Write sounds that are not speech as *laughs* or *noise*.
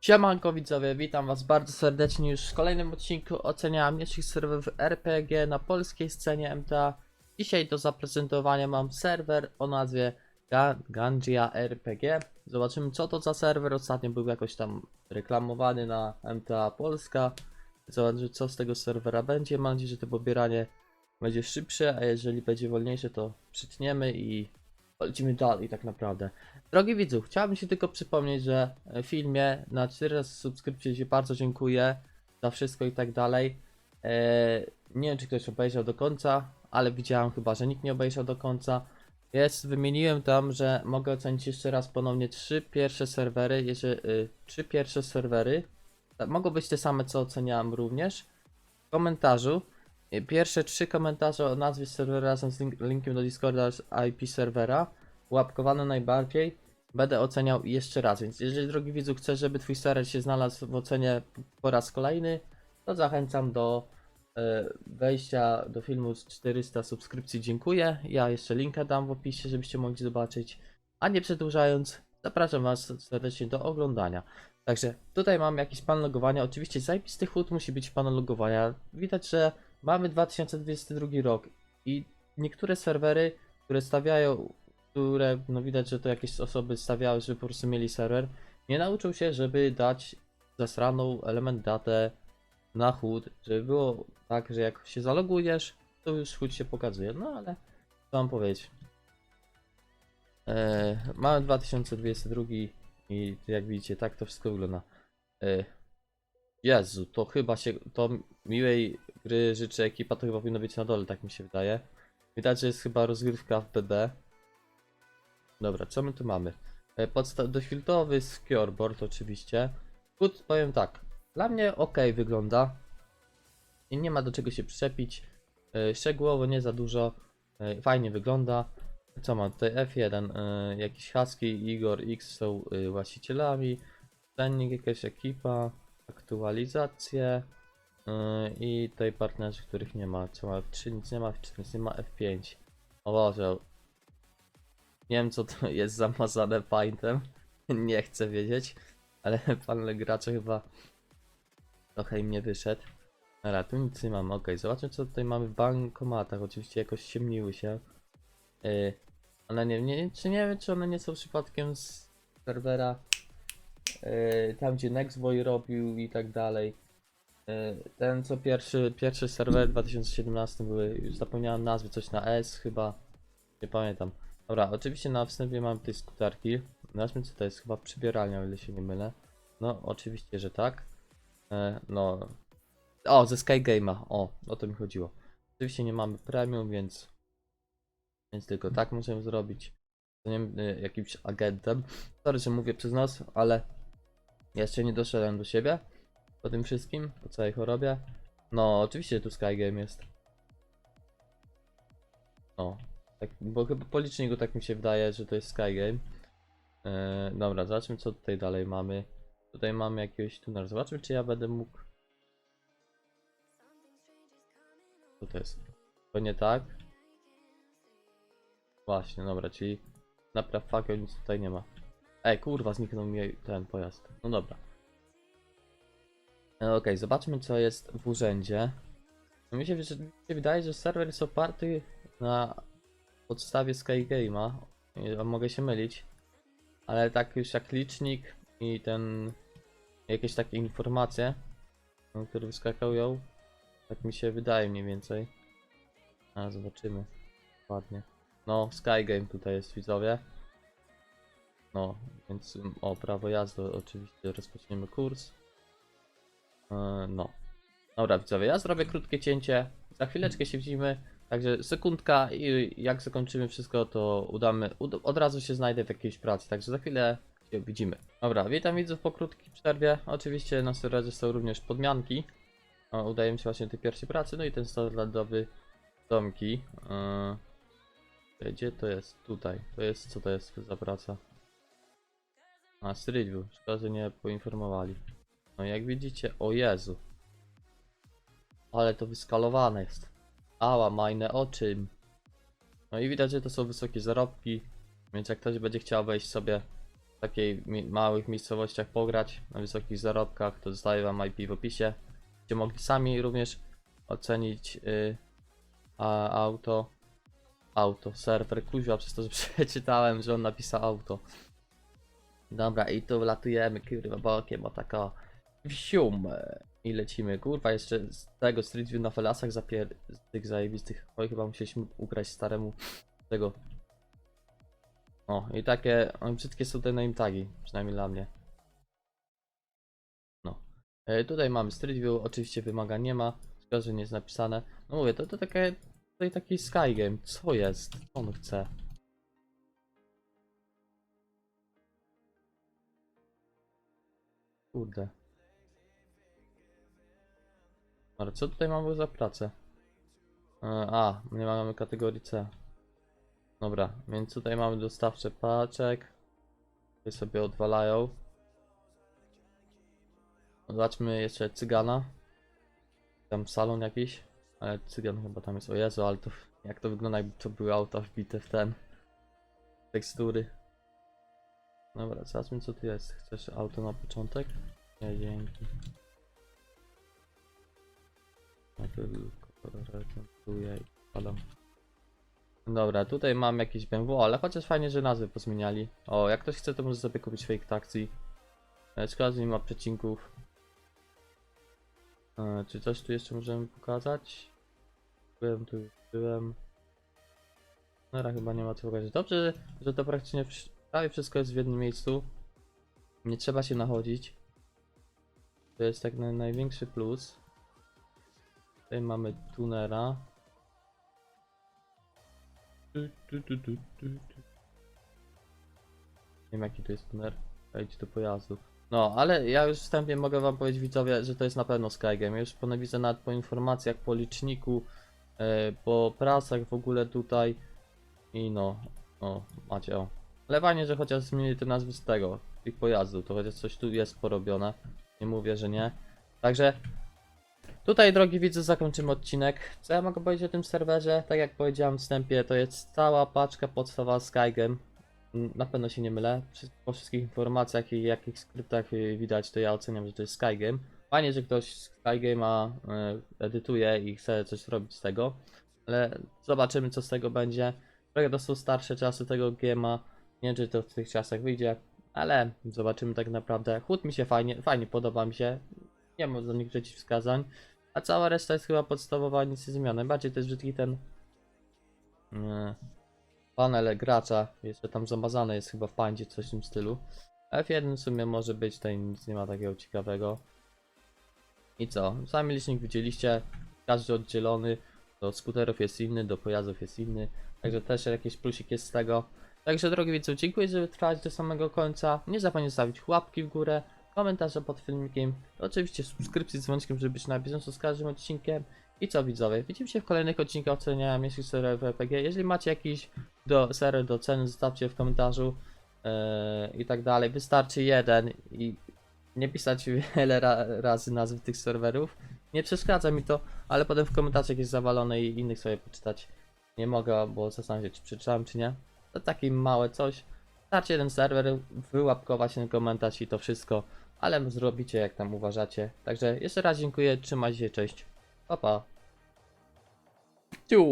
Siemanko widzowie, witam was bardzo serdecznie już w kolejnym odcinku oceniania mniejszych serwerów RPG na polskiej scenie MTA. Dzisiaj do zaprezentowania mam serwer o nazwie Ga Gangia RPG. Zobaczymy co to za serwer, ostatnio był jakoś tam reklamowany na MTA Polska. Zobaczymy co z tego serwera będzie, mam nadzieję, że to pobieranie będzie szybsze, a jeżeli będzie wolniejsze to przytniemy i lecimy dalej tak naprawdę. Drogi widzu, chciałbym się tylko przypomnieć, że w filmie na 400 subskrypcji się bardzo dziękuję za wszystko i tak dalej. Eee, nie wiem, czy ktoś obejrzał do końca, ale widziałem chyba, że nikt nie obejrzał do końca. Jest, wymieniłem tam, że mogę ocenić jeszcze raz ponownie trzy pierwsze serwery, jeżeli y, trzy pierwsze serwery. Tak, Mogą być te same, co oceniałem również. W komentarzu pierwsze trzy komentarze o nazwie serwera razem z link, linkiem do Discorda z IP serwera łapkowane najbardziej będę oceniał jeszcze raz, więc jeżeli drogi widzu chcesz, żeby twój serwer się znalazł w ocenie po raz kolejny, to zachęcam do e, wejścia do filmu z 400 subskrypcji, dziękuję. Ja jeszcze linka dam w opisie, żebyście mogli zobaczyć. A nie przedłużając, zapraszam was serdecznie do oglądania. Także tutaj mam jakiś pan logowania, oczywiście zajebisty chód musi być pan logowania. Widać, że mamy 2022 rok i niektóre serwery, które stawiają które no widać, że to jakieś osoby stawiały, żeby po prostu mieli serwer, nie nauczył się, żeby dać zasraną element datę na chód, żeby było tak, że jak się zalogujesz, to już chód się pokazuje. No ale co mam powiedzieć. Eee, mamy 2022 i jak widzicie, tak to wszystko wygląda. Eee, Jezu, to chyba się, to miłej gry życzę ekipa, to chyba powinno być na dole, tak mi się wydaje. Widać, że jest chyba rozgrywka w BB. Dobra, co my tu mamy? E, Podstaw doświadczony scoreboard oczywiście. Kut powiem tak. Dla mnie ok wygląda. I nie ma do czego się przyczepić. E, Szczegółowo nie za dużo. E, Fajnie wygląda. Co mam tutaj? F1. e, Jakiś Husky, Igor X są właścicielami. Cennik, jakaś ekipa. Aktualizacje. e, I tutaj partnerzy, których nie ma. Ma F3, nic nie ma, F4, nic nie ma, F5. O Boże, nie wiem co to *laughs* jest zamazane paintem. *laughs* Nie chcę wiedzieć. Ale *laughs* pan gracze chyba trochę im nie wyszedł. Dobra, tu nic nie mamy. Okej, zobaczmy co tutaj mamy w bankomatach. Oczywiście jakoś ciemniły się. Yy, one nie, nie, czy nie wiem czy one nie są przypadkiem z serwera yy, tam gdzie Nextboy robił i tak dalej. Yy, ten co pierwszy, pierwszy serwer w 2017 były, już zapomniałem nazwy, coś na S chyba. Nie pamiętam. Dobra, oczywiście na wstępie mam tej skuterki. Zobaczmy co to jest, chyba przybieralnia, o ile się nie mylę. No, oczywiście, że tak. E, no. O, ze Skygame'a, o, o to mi chodziło. Oczywiście nie mamy premium, więc... Więc tylko tak możemy zrobić. Nie e, jakimś agentem. Sorry, że mówię przez nos, ale... Jeszcze nie doszedłem do siebie. Po tym wszystkim, po całej chorobie. No, oczywiście tu Skygame jest. O, tak, bo chyba po liczniku tak mi się wydaje, że to jest Skygame. Eee, dobra, zobaczmy co tutaj dalej mamy. Tutaj mamy jakiegoś tunera. Zobaczmy czy ja będę mógł. Co to jest? To nie tak? Właśnie, dobra, czyli napraw fakiel nic tutaj nie ma. Ej, kurwa, zniknął mi ten pojazd. No dobra. E, Okej, zobaczmy co jest w urzędzie. No Mi się, mi się wydaje, że serwer jest oparty na podstawie Skygame'a. Mogę się mylić. Ale tak już jak licznik i ten jakieś takie informacje, no, które wyskakują, tak mi się wydaje mniej więcej. A zobaczymy. Ładnie. No, Skygame tutaj jest widzowie. No, więc o prawo jazdy oczywiście rozpoczniemy kurs. E, No. Dobra widzowie, ja zrobię krótkie cięcie. Za chwileczkę się widzimy. Także sekundka i jak zakończymy wszystko, to udamy, ud od razu się znajdę w jakiejś pracy, także za chwilę się widzimy. Dobra, witam widzów po krótkiej przerwie. Oczywiście na serwerze są również podmianki. O, udaje mi się właśnie tej pierwszej pracy, no i ten standardowy domki. Yy, gdzie to jest? Tutaj. To jest, co to jest za praca? A, Street View. Szkoda, że nie poinformowali. No jak widzicie, o Jezu. Ale to wyskalowane jest. Ała, majne oczy. No i widać, że to są wysokie zarobki. Więc jak ktoś będzie chciał wejść sobie w takiej małych miejscowościach pograć na wysokich zarobkach, to zostawię wam IP w opisie. Będziecie mogli sami również ocenić y, a, auto. Auto, serwer, kuźwa, przez to, że *laughs* przeczytałem, że on napisał auto. Dobra, i tu wlatujemy, kurwa, bokiem, o taka wsium. I lecimy, kurwa, jeszcze z tego Street View na felasach zapier... z tych zajebistych, oj, chyba musieliśmy ukraść staremu tego. O, i takie, o, brzydkie są te name tagi, przynajmniej dla mnie. No. E, tutaj mamy Street View, oczywiście wymaga nie ma, szkoda, że nie jest napisane. No mówię, to, to takie, tutaj taki Sky Game, co jest? Co on chce? Kurde. Ale co tutaj mamy za pracę? E, A, nie mamy kategorii C. Dobra, więc tutaj mamy dostawcze paczek. Tutaj sobie odwalają. Zobaczmy jeszcze cygana. Tam salon jakiś. Ale cygan chyba tam jest. O Jezu, ale to jak to wygląda jakby to były auta wbite w ten. Tekstury. Dobra, zobaczmy co tu jest. Chcesz auto na początek? Nie, dzięki. No tylko recenzuję i. Dobra, tutaj mam jakieś BMW, ale chociaż fajnie, że nazwy pozmieniali. O, jak ktoś chce, to może sobie kupić fake taxi. E, Szkoda, nie ma przecinków. E, czy coś tu jeszcze możemy pokazać? Byłem tu, byłem. Nara chyba nie ma co pokazać. Dobrze, że to praktycznie prawie wszystko jest w jednym miejscu. Nie trzeba się nachodzić. To jest tak na, największy plus. Tutaj mamy tunera. Tu, tu, tu, tu, tu, tu. Nie wiem jaki to jest tuner. Wejdź do pojazdu. No, ale ja już wstępnie mogę wam powiedzieć widzowie, że to jest na pewno Skygame. Już po widzę nawet po informacjach, po liczniku, e, po prasach w ogóle tutaj. I no, o, macie o. Ale fajnie, że chociaż zmienili te nazwy z tego, tych pojazdów, to chociaż coś tu jest porobione. Nie mówię, że nie. Także Tutaj, drogi widzu, zakończymy odcinek. Co ja mogę powiedzieć o tym serwerze? Tak jak powiedziałem w wstępie, to jest cała paczka podstawowa Skygame. Na pewno się nie mylę. Po wszystkich informacjach i jakich skryptach y, widać, to ja oceniam, że to jest Skygame. Fajnie, że ktoś Skygame'a y, edytuje i chce coś robić z tego. Ale zobaczymy, co z tego będzie. Trochę to są starsze czasy tego gema. Nie wiem, czy to w tych czasach wyjdzie. Ale zobaczymy tak naprawdę. Chód mi się fajnie, fajnie podoba mi się. Nie mam żadnych przeciwwskazań. A cała reszta jest chyba podstawowa, nic nie zmiany. Bardziej to jest brzydki ten nie, panel gracza. Jeszcze tam zamazane jest chyba w pandzie coś w tym stylu. F1 w sumie może być, tutaj nic nie ma takiego ciekawego. I co? Sami licznik widzieliście. Każdy oddzielony. Do skuterów jest inny, do pojazdów jest inny. Także też jakiś plusik jest z tego. Także drogi widzów, dziękuję, że wytrwałeś do samego końca. Nie zapomnij stawić łapki w górę komentarze pod filmikiem, oczywiście subskrypcji z dzwoneczkiem, żeby być na bieżąco z każdym odcinkiem. I co widzowie, widzimy się w kolejnych odcinkach oceniania miejskich serwerów RPG. Jeżeli macie jakiś do serwer do oceny, zostawcie w komentarzu yy, i tak dalej. Wystarczy jeden i nie pisać wiele ra razy nazwy tych serwerów. Nie przeszkadza mi to, ale potem w komentarzach jest zawalone i innych sobie poczytać nie mogę, bo zastanawiam się, czy przeczytałem, czy nie. To takie małe coś. Wystarczy jeden serwer, wyłapkować ten komentarz i to wszystko, ale zrobicie jak tam uważacie. Także jeszcze raz dziękuję, trzymajcie się, cześć, pa pa. Ciu.